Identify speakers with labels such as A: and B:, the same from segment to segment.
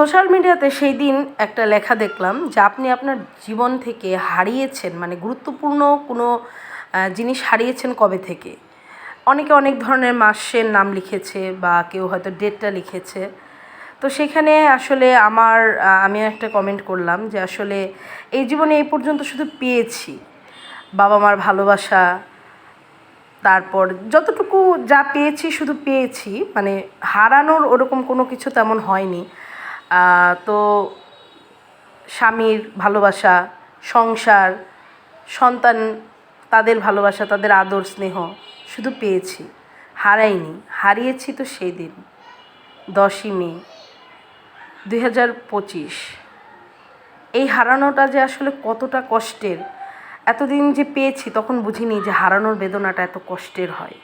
A: Social মিডিয়াতে সেই দিন একটা লেখা দেখলাম যে আপনি আপনার জীবন থেকে হারিয়েছেন মানে গুরুত্বপূর্ণ কোনো জিনিস হারিয়েছেন কবে থেকে? অনেকে অনেক ধরনের মাসের নাম লিখেছে বা কেউ হয়তো ডেটটা লিখেছে। তো সেখানে আসলে আমার আমি একটা কমেন্ট করলাম যে আসলে এই জীবনে এই পর্যন্ত শুধু পেয়েছি বাবা মার ভালোবাসা, তারপর যতটুকু যা পেয়েছি শুধু পেয়েছি মানে হারানোর ওরকম কোনো কিছু তেমন হয়নি। তো স্বামীর ভালোবাসা, সংসার, সন্তান তাদের ভালোবাসা, তাদের আদর, স্নেহ শুধু পেয়েছি, হারাইনি, হারিয়েছি তো সেই দিন দশই মে, দুই হাজার পঁচিশ। এই হারানোটা যে আসলে কতটা কষ্টের, এতদিন যে পেয়েছি তখন বুঝিনি যে হারানোর বেদনাটা এত কষ্টের হয়,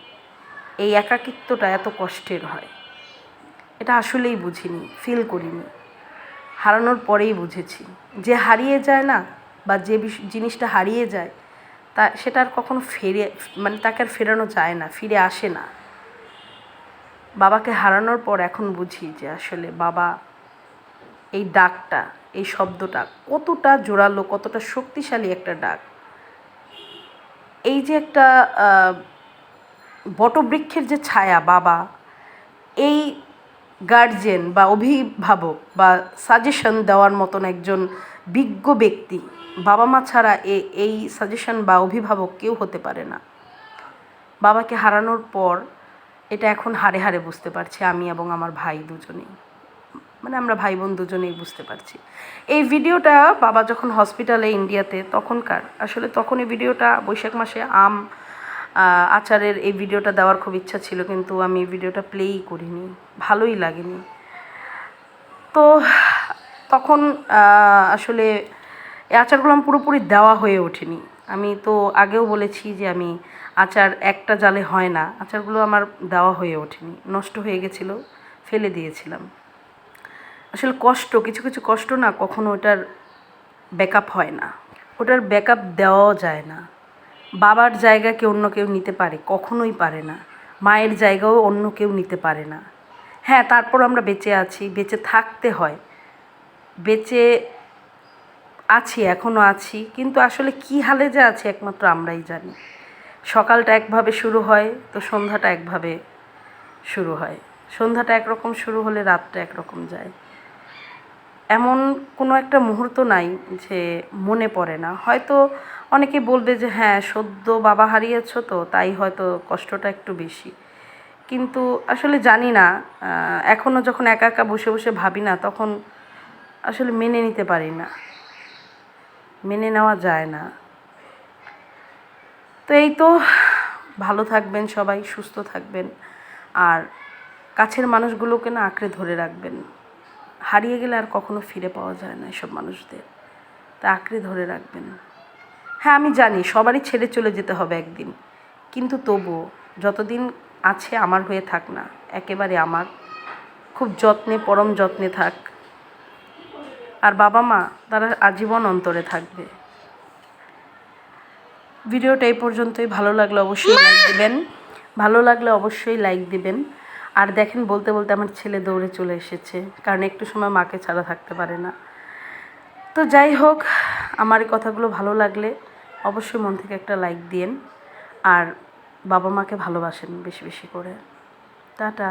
A: এই একাকিত্বটা এত কষ্টের হয়, এটা আসলেই বুঝিনি ফিল করিনি। হারানোর পরেই বুঝেছি। যে হারিয়ে যায় না বা যে জিনিসটা হারিয়ে যায়, তা সেটা আর কখনো ফেরে মানে তাকে আর ফেরানো যায় না, ফিরে আসে না। বাবাকে হারানোর পর এখন বুঝি যে আসলে বাবা এই ডাকটা, এই শব্দটা কতটা জোরালো, কতটা শক্তিশালী একটা ডাক। এই যে একটা বটবৃক্ষের যে ছায়া বাবা, এই গার্জেন বা অভিভাবক বা সাজেশন দেওয়ার মতন একজন বিজ্ঞ ব্যক্তি বাবা মা ছাড়া এ, এই সাজেশন বা অভিভাবক কেউ হতে পারে না। বাবাকে হারানোর পর এটা এখন হারে হারে বুঝতে পারছি আমি এবং আমার ভাই দুজনেই। মানে আমরা ভাই বোন দুজনেই বুঝতে পারছি। এই ভিডিওটা বাবা যখন হসপিটালে ইন্ডিয়াতে তখনকার, আসলে তখন এই ভিডিওটা বৈশাখ মাসে আম আচারের এই ভিডিওটা দেওয়ার খুব ইচ্ছা ছিল, কিন্তু আমি ভিডিওটা প্লেই করিনি, ভালোই লাগেনি। তো তখন আসলে এই আচারগুলো আমার পুরোপুরি দেওয়া হয়ে ওঠেনি। আমি তো আগেও বলেছি যে আমি আচার একটা জালে হয় না, আচারগুলো আমার দেওয়া হয়ে ওঠেনি, নষ্ট হয়ে গেছিল, ফেলে দিয়েছিলাম। আসলে কষ্ট, কিছু কিছু কষ্ট না কখনো ওটার ব্যাকআপ হয় না, ওটার ব্যাকআপ দেওয়াও যায় না। বাবার জায়গাকে অন্য কেউ নিতে পারে, কখনোই পারে না। মায়ের জায়গাও অন্য কেউ নিতে পারে না। হ্যাঁ তারপর আমরা বেঁচে আছি, বেঁচে থাকতে হয়। বেঁচে আছি এখনও আছি, কিন্তু আসলে কি হালে যে আছি একমাত্র আমরাই জানি। সকালটা একভাবে শুরু হয়, তো সন্ধ্যাটা একভাবে শুরু হয়। সন্ধ্যাটা একরকম শুরু হলে রাতটা একরকম যায়। এমন কোনো একটা মুহূর্ত নাই যে মনে পড়ে না। হয়তো অনেকে বলবে যে হ্যাঁ সদ্য বাবা হারিয়েছো তো, তাই হয়তো কষ্টটা একটু বেশি। কিন্তু আসলে জানি না এখনও যখন একা একা বসে বসে ভাবি না, তখন আসলে মেনে নিতে পারি না। মেনে নেওয়া যায় না। তো এই তো, ভালো থাকবেন সবাই, সুস্থ থাকবেন। আর কাছের মানুষগুলোকে না আঁকড়ে ধরে রাখবেন। হারিয়ে গেলে আর কখনো ফিরে পাওয়া যায় না এসব মানুষদের। তা আঁকড়ে ধরে রাখবেন। হ্যাঁ আমি জানি সবারই ছেড়ে চলে যেতে হবে একদিন। কিন্তু তবুও যতদিন আছে আমার হয়ে থাক না একেবারে আমার। খুব যত্নে পরম যত্নে থাক। আর বাবা মা তারা আজীবন অন্তরে থাকবে। ভিডিওটা এই পর্যন্তই। ভালো লাগলে অবশ্যই লাইক দিবেন। ভালো লাগলে অবশ্যই লাইক দিবেন। আর দেখেন বলতে বলতে আমার ছেলে দৌড়ে চলে এসেছে, কারণ একটু সময় মাকে ছাড়া থাকতে পারে না। তো যাই হোক, আমার এই কথাগুলো ভালো লাগলে অবশ্যই মন থেকে একটা লাইক দিয়েন, আর বাবা মাকে ভালোবাসেন বেশি বেশি করে। টাটা।